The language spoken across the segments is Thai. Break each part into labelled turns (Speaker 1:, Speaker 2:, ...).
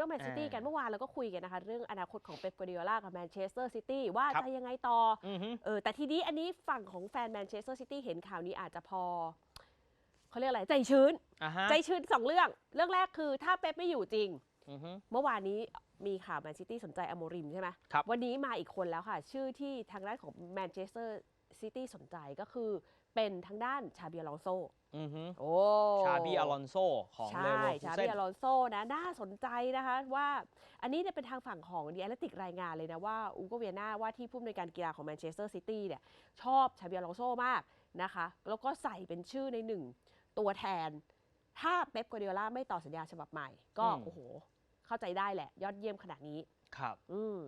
Speaker 1: รื่องแมนซิตี้
Speaker 2: อ่า
Speaker 1: กันเมื่อวานเราก็คุยกันนะคะ เรื่องอนาคตของเป๊ปกัวดิโอลากับแมนเชสเตอร์ซิตี้ว่า
Speaker 2: ครับ
Speaker 1: จะยังไงต่อ
Speaker 2: อือฮึ
Speaker 1: เออแต่ทีนี้อันนี้ฝั่งของแฟนแมนเชสเตอร์ซิตี้เห็นข่าวนี้อาจจะพอเขาเรียกอะไรใจชื้น
Speaker 2: อ่าฮะ
Speaker 1: ใจชื้นสองเรื่อง เรื่องแรกคือถ้าเป๊ปไม่อยู่จริง
Speaker 2: อือฮึ
Speaker 1: เมื่อวานนี้มีข่าวแมนซิตี้สนใจอโมริมใช่ไหม
Speaker 2: ครับ
Speaker 1: วันนี้มาอีกคนแล้วค่ะ ชื่อที่ทางด้านของแมนเชสเตอร์ซิตี้สนใจก็คือ เป็นทางด้านชาเบียลองโซ
Speaker 2: อือฮึ
Speaker 1: โอ้
Speaker 2: ชาบีอลอนโซของ
Speaker 1: ใช่
Speaker 2: เลเวอร์คู
Speaker 1: ชา
Speaker 2: เซ
Speaker 1: เบี
Speaker 2: น
Speaker 1: ยลอนโซนะน่าสนใจนะคะว่าอันนี้เนี่ยเป็นทางฝั่งของดีแอตติกรายงานเลยนะว่าอูโกเวียนาว่าที่ผู้อำนวยการกีฬาของแมนเชสเตอร์ซิตี้เนี่ยชอบชาเบียลองโซมากนะคะแล้วก็ใส่เป็นชื่อในหนึ่งตัวแทน ถ้าเป๊ปกัวเดียล่าไม่ต่อสัญญาฉบับใหม่ ก็
Speaker 2: อืม
Speaker 1: โอ้โห เข้าใจได้แหละ ยอดเยี่ยมขนาดนี้
Speaker 2: ครับ
Speaker 1: อืม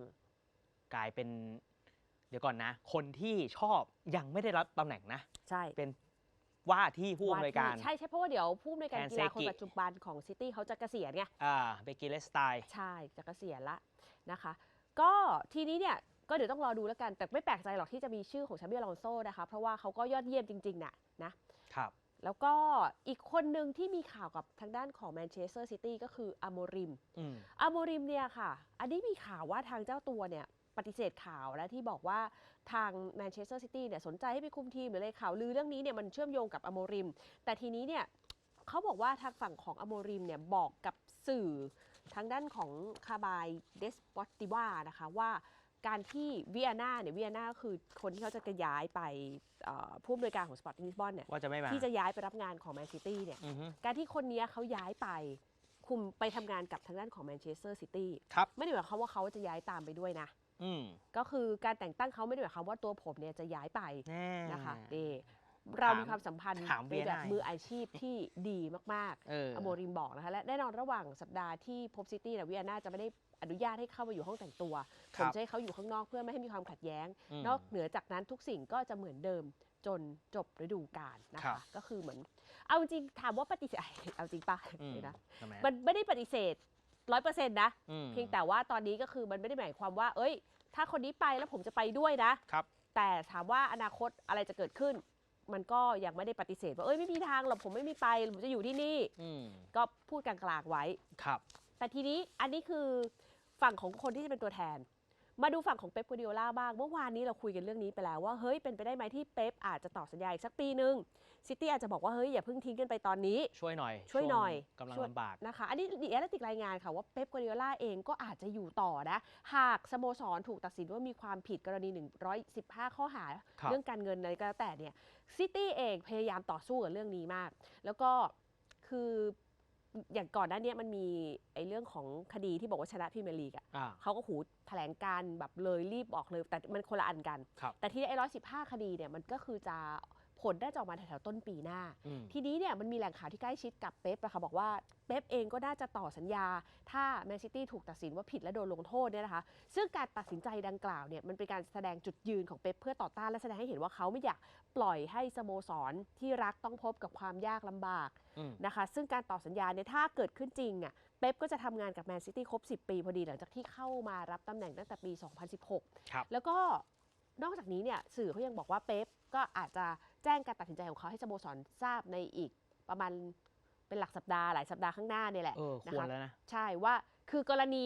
Speaker 2: กลายเป็นเดี๋ยวก่อนนะ คนที่ชอบยังไม่ได้รับตำแหน่งนะ
Speaker 1: ใช่
Speaker 2: เป็นว่าที่ผู้อำนวยการ
Speaker 1: ใช่ใช่เพราะว่าเดี๋ยวผู้อำนวยการ
Speaker 2: แทน
Speaker 1: กีฬาคน
Speaker 2: เซกิ
Speaker 1: ปัจจุบันของซิตี้เขาจะเกษียณไง
Speaker 2: อ่าเบกิเลสไตล์
Speaker 1: ใช่จะเกษียณละนะคะ ก็ทีนี้เนี่ยก็เดี๋ยวต้องรอดูแล้วกัน แต่ไม่แปลกใจหรอกที่จะมีชื่อของชาเบียลอนโซนะคะ เพราะว่าเขาก็ยอดเยี่ยมจริงๆน่ะนะ
Speaker 2: ครับ
Speaker 1: แล้วก็อีกคนหนึ่งที่มีข่าวกับทางด้านของแมนเชสเตอร์ซิตี้ก็คืออโมริม
Speaker 2: อืม
Speaker 1: อโมริมเนี่ยค่ะ อันนี้มีข่าวว่าทางเจ้าตัวเนี่ย ปฏิเสธข่าวและที่บอกว่าทางแมนเชสเตอร์ซิตี้เนี่ยสนใจให้ไปคุมทีมหรืออะไรข่าวลือเรื่องนี้เนี่ยมันเชื่อมโยงกับอโมริม แต่ทีนี้เนี่ยเขาบอกว่าทางฝั่งของอโมริมเนี่ยบอกกับสื่อทางด้านของคาบายเดสปอติวานะคะว่าการที่วิอาน่าเนี่ยวิอาน่าก็คือคนที่เขาจะย้ายไปเอ่อผู้อำนวยการของสปอร์ติ้งลิสบอนเนี่ย
Speaker 2: ว่าจะไม่มา
Speaker 1: ที่จะย้ายไปรับงานของแมนซิตี้เนี่ย
Speaker 2: อือฮึ
Speaker 1: การที่คนนี้เขาย้ายไปคุมไปทำงานกับทางด้านของแมนเชสเตอร์ซิตี้
Speaker 2: ครับ
Speaker 1: ไม่ได้หมายความว่าเขาจะย้ายตามไปด้วยนะ
Speaker 2: อืม
Speaker 1: ก็คือการแต่งตั้งเขาไม่ได้หมายความว่าตัวผมเนี่ยจะย้ายไป
Speaker 2: แน่
Speaker 1: นะคะนี่เรามีความสัมพันธ์
Speaker 2: ถาม
Speaker 1: ในแบบ
Speaker 2: VNI
Speaker 1: มืออาชีพที่ดีมาก
Speaker 2: เออ
Speaker 1: ๆอโมริมบอกนะคะ และแน่นอนระหว่างสัปดาห์ที่พบซิตี้เนี่ยวิอาน่าจะไม่ได้อนุญาตให้เข้ามาอยู่ห้องแต่งตัว
Speaker 2: ค
Speaker 1: ผ
Speaker 2: รับ
Speaker 1: มจะให้เขาอยู่ข้างนอกเพื่อไม่ให้มีความขัดแย้ง
Speaker 2: อืม
Speaker 1: นอกเหนือจากนั้นทุกสิ่งก็จะเหมือนเดิมจนจบฤดูกาลนะ
Speaker 2: ครั
Speaker 1: คะ
Speaker 2: บ
Speaker 1: ก็คือเหมือน เอาจริงถามว่าปฏิเสธเอาจริงป่ะ
Speaker 2: อืม
Speaker 1: เดี๋ยวนะ
Speaker 2: ทำไม
Speaker 1: มันไม่ได้ปฏิเสธ ร้อยเปอร์เซ็นต์นะ
Speaker 2: อืม
Speaker 1: เพียงแต่ว่าตอนนี้ก็คือมันไม่ได้หมายความว่า เอ้ย ถ้าคนนี้ไปแล้วผมจะไปด้วยนะ
Speaker 2: ครับ
Speaker 1: แต่ถามว่าอนาคตอะไรจะเกิดขึ้น มันก็ยังไม่ได้ปฏิเสธว่าเอ้ยไม่มีทางหรอกผมไม่มีไปผมจะอยู่ที่นี่
Speaker 2: อืม
Speaker 1: ก็พูดกลางๆไว้
Speaker 2: ครับ
Speaker 1: แต่ทีนี้อันนี้คือฝั่งของคนที่จะเป็นตัวแทน มาดูฝั่งของเป๊ปกัวดิโอล่าบ้าง เมื่อวานนี้เราคุยกันเรื่องนี้ไปแล้วว่าเฮ้ยเป็นไปได้ไหมที่เป๊ปอาจจะต่อสัญญาอีกสักปีหนึ่งซิตี้อาจจะบอกว่าเฮ้ยอย่าเพิ่งทิ้งกันไปตอนนี้
Speaker 2: ช่วยหน่อย
Speaker 1: ช่วยหน่อย
Speaker 2: กำลัง
Speaker 1: ช่วย
Speaker 2: ลำบาก
Speaker 1: นะคะ อันนี้ดีแอตติกรายงานค่ะว่าเป๊ปกัวดิโอล่าเองก็อาจจะอยู่ต่อนะ หากสโมสรถูกตัดสินว่ามีความผิดกรณี 115 ข้อหา
Speaker 2: ครับ
Speaker 1: เรื่องการเงินอะไรก็แล้วแต่เนี่ยซิตี้เองพยายามต่อสู้กับเรื่องนี้มาก แล้วก็คือ อย่างก่อนหน้าเนี้มันมีไอ้เรื่องของคดีที่บอกว่าชนะพรีเมียร์ลีกอะ
Speaker 2: อ่า
Speaker 1: เขาก็หูแถลงการแบบเลยรีบออกเลย แต่มันคนละอันกัน
Speaker 2: ครับ
Speaker 1: แต่ที่ไอ้ร้อยสิบห้าคดีเนี่ยมันก็คือจะ ผลน่าจะออกมาแถวๆต้นปีหน้า
Speaker 2: อืม
Speaker 1: ทีนี้เนี่ยมันมีแหล่งข่าวที่ใกล้ชิดกับเป๊ปอะค่ะบอกว่าเป๊ปเองก็น่าจะต่อสัญญา ถ้าแมนซิตี้ถูกตัดสินว่าผิดและโดนลงโทษเนี่ยนะคะ ซึ่งการตัดสินใจดังกล่าวเนี่ยมันเป็นการแสดงจุดยืนของเป๊ปเพื่อต่อต้านและแสดงให้เห็นว่าเขาไม่อยากปล่อยให้สโมสรที่รักต้องพบกับความยากลำบาก
Speaker 2: อืม
Speaker 1: นะคะ ซึ่งการต่อสัญญาเนี่ยถ้าเกิดขึ้นจริงอะเป๊ปก็จะทำงานกับแมนซิตี้ครบ 10 ปีพอดีหลังจากที่เข้ามารับตำแหน่งตั้งแต่ปี 2016
Speaker 2: ครับ
Speaker 1: แล้วก็ นอกจากนี้เนี่ยสื่อเขายังบอกว่าเป๊ปก็อาจจะแจ้งการตัดสินใจของเขาให้สโมสรทราบในอีกประมาณเป็นหลักสัปดาห์หลายสัปดาห์ข้างหน้าเนี่ยแหละ
Speaker 2: เออ
Speaker 1: นะ
Speaker 2: ควร
Speaker 1: คะ
Speaker 2: แล้วนะ
Speaker 1: ใช่ว่าคือกรณี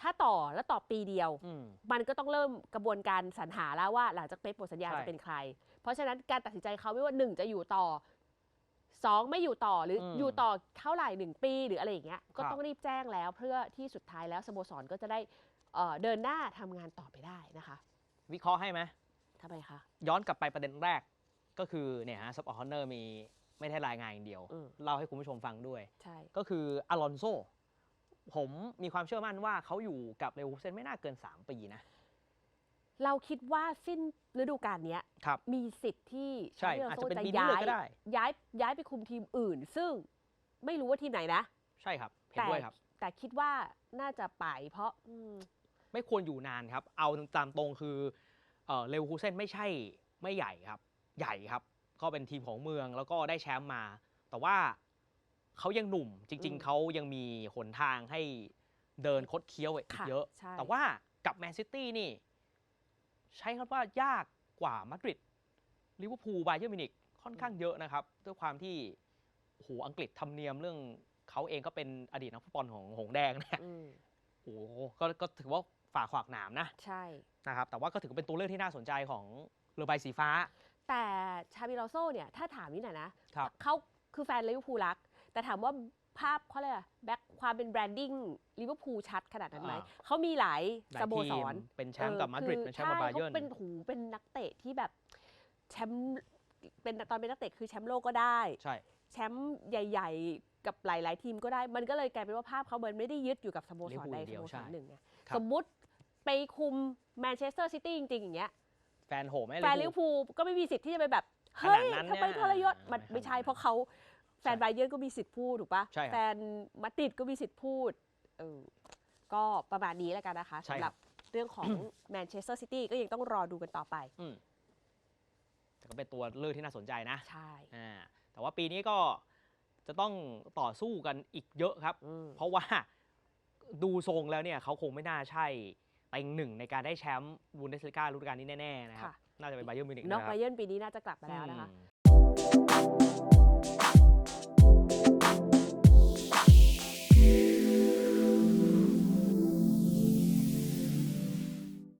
Speaker 1: ถ้าต่อแล้วต่อปีเดียว
Speaker 2: อืม
Speaker 1: มันก็ต้องเริ่มกระบวนการสรรหาแล้วว่าหลังจากเป๊ปหมดสัญญา
Speaker 2: ใช่
Speaker 1: จะเป็นใคร เพราะฉะนั้นการตัดสินใจเขาไม่ว่าหนึ่งจะอยู่ต่อสองไม่อยู่ต่อหรืออ
Speaker 2: ม
Speaker 1: อยู่ต่อเท่าไหร่หนึ่งปีหรืออะไรอย่างเงี้ยก็
Speaker 2: ครับ
Speaker 1: ต้องรีบแจ้งแล้วเพื่อที่สุดท้ายแล้วสโมสรก็จะได้เอ่อเดินหน้าทำงานต่อไปได้นะคะ
Speaker 2: วิเคราะห์ให้ไหม
Speaker 1: ทำไมคะ
Speaker 2: ย้อนกลับไปประเด็นแรกก็คือเนี่ยฮะซับออร์เนอร์มีไม่ได้รายงานอย่างเดียว
Speaker 1: อืม
Speaker 2: เล่าให้คุณผู้ชมฟังด้วย
Speaker 1: ใช่
Speaker 2: ก็คืออลอนโซผมมีความเชื่อมั่นว่าเขาอยู่กับเลวูเซนไม่น่าเกิน 3 ปีนะ
Speaker 1: เราคิดว่าสิ้นฤดูกาลเนี้ย
Speaker 2: ครับ
Speaker 1: มีสิทธิ์ที่
Speaker 2: ใช่
Speaker 1: ชา
Speaker 2: อาจ
Speaker 1: โซ
Speaker 2: จะเป็น
Speaker 1: จะ
Speaker 2: ปีนี้
Speaker 1: ย้า
Speaker 2: เลย
Speaker 1: ย
Speaker 2: ก็ได้
Speaker 1: ย้ายย้ายไปคุมทีมอื่น ซึ่งไม่รู้ว่าทีมไหนนะ
Speaker 2: ใช่ครับ เห็น
Speaker 1: แต่
Speaker 2: ด้วยครับ
Speaker 1: แต่คิดว่าน่าจะไปเพราะอืม
Speaker 2: ไม่ควรอยู่นานครับ เอาตามตรงคือเอ่อเลวูคูเซนไม่ใช่ไม่ใหญ่ครับ ใหญ่ครับ ก็เป็นทีมของเมืองแล้วก็ได้แชมป์มา แต่ว่าเขายังหนุ่มจริง
Speaker 1: อืม
Speaker 2: ๆเขายังมีหนทางให้เดินคดเคี้ยวอีก
Speaker 1: ค่ะ
Speaker 2: เยอะ
Speaker 1: ใช่
Speaker 2: แต่ว่ากับแมนซิตี้นี่ ใช้คำว่ายากกว่ามาดริดลิเวอร์พูลไบเยอร์มิวนิกค่อนข้างเยอะนะครับ ด้วยความที่โอ้โหอังกฤษทำเนียมเรื่องเขาเองก็เป็นอดีตนักฟุตบอลของหงส์แดงเนี่ย
Speaker 1: อืม
Speaker 2: โอ้โหก็ก็ถือว่า ฝ่าขวากหนามนะ
Speaker 1: ใช่
Speaker 2: นะครับแต่ว่าก็ถือว่าเป็นตัวเลือกที่น่าสนใจของเรือใบสีฟ้า
Speaker 1: แต่ชาบิลอโซเนี่ยถ้าถามนี่หน่อยนะครับ เขาคือแฟนลิเวอร์พูลรัก แต่ถามว่าภาพเขาเลยกอะไรแบ็คความเป็นแบรนดิ้งลิเวอร์พูลชัดขนาดนั้นไหม
Speaker 2: อ่า
Speaker 1: เขามีหลาย
Speaker 2: หลา
Speaker 1: ส
Speaker 2: ย
Speaker 1: โม
Speaker 2: ที
Speaker 1: ส
Speaker 2: ม
Speaker 1: ร
Speaker 2: เป็นแชมป์กับ
Speaker 1: ออ
Speaker 2: มาดริด
Speaker 1: คือ
Speaker 2: เป็นแชมป์กับ
Speaker 1: ใช่
Speaker 2: บาเยิร์น
Speaker 1: เขาเป็นหูเป็นนักเตะที่แบบแชมป์เป็นตอนเป็นนักเตะคือแชมป์โลกก็ได้
Speaker 2: ใช่
Speaker 1: แชมป์ใหญ่ ๆ กับหลาย ๆ ทีมก็ได้ มันก็เลยกลายเป็นว่าภาพเขาเหมือนไม่ได้ยึดอยู่กับสโมสรใดสโมสรหนึ่งไง
Speaker 2: ครับ
Speaker 1: สมมุติ ไปคุมแมนเชสเตอร์ซิตี้จริงๆอย่างเงี้ย
Speaker 2: แฟนโหมไหม
Speaker 1: แฟนลิ
Speaker 2: ลิ
Speaker 1: เว
Speaker 2: เว
Speaker 1: อ
Speaker 2: อร์
Speaker 1: ร์พูลก็ไม่มีสิทธิ์ที่จะไปแบบ
Speaker 2: ข
Speaker 1: เฮ้
Speaker 2: นาด
Speaker 1: ย
Speaker 2: นั้น
Speaker 1: ทำไม
Speaker 2: เนี่ย
Speaker 1: ทรยศมัน
Speaker 2: ไม่
Speaker 1: ไม่ใช่
Speaker 2: ขนาดนั้น
Speaker 1: เพราะเขาแฟน
Speaker 2: ใช่
Speaker 1: ไบเยอร์นก็มีสิทธิ์พูดถูกปะ
Speaker 2: ใช่ครับ
Speaker 1: แฟนมาดริดก็มีสิทธิ์พูดเออก็ประมาณนี้แล้วกันนะคะ
Speaker 2: ใช่
Speaker 1: สำห
Speaker 2: ครั
Speaker 1: รับบเรื่องของแมนเชสเตอร์ซิตี้ก็ยังต้องรอดูกันต่อไป
Speaker 2: อืมแต่ก็เป็นตัวเลือกที่น่าสนใจนะ
Speaker 1: ใช่
Speaker 2: อ่าแต่ว่าปีนี้ก็จะต้องต่อสู้กันอีกเยอะครับ
Speaker 1: อืม
Speaker 2: เพราะว่าดูทรงแล้วเนี่ยเขาคงไม่น่าใช่ เต็งหนึ่งในการได้แชมป์บูนเดสลิก้าฤดูกาลนี้แน่ๆนะครับน่าจะเป็นไบเยอร์มิวนิก
Speaker 1: นะครับ
Speaker 2: นอก
Speaker 1: ไบเยอร์ปีนี้น่าจะกลับมาแล้วนะคะ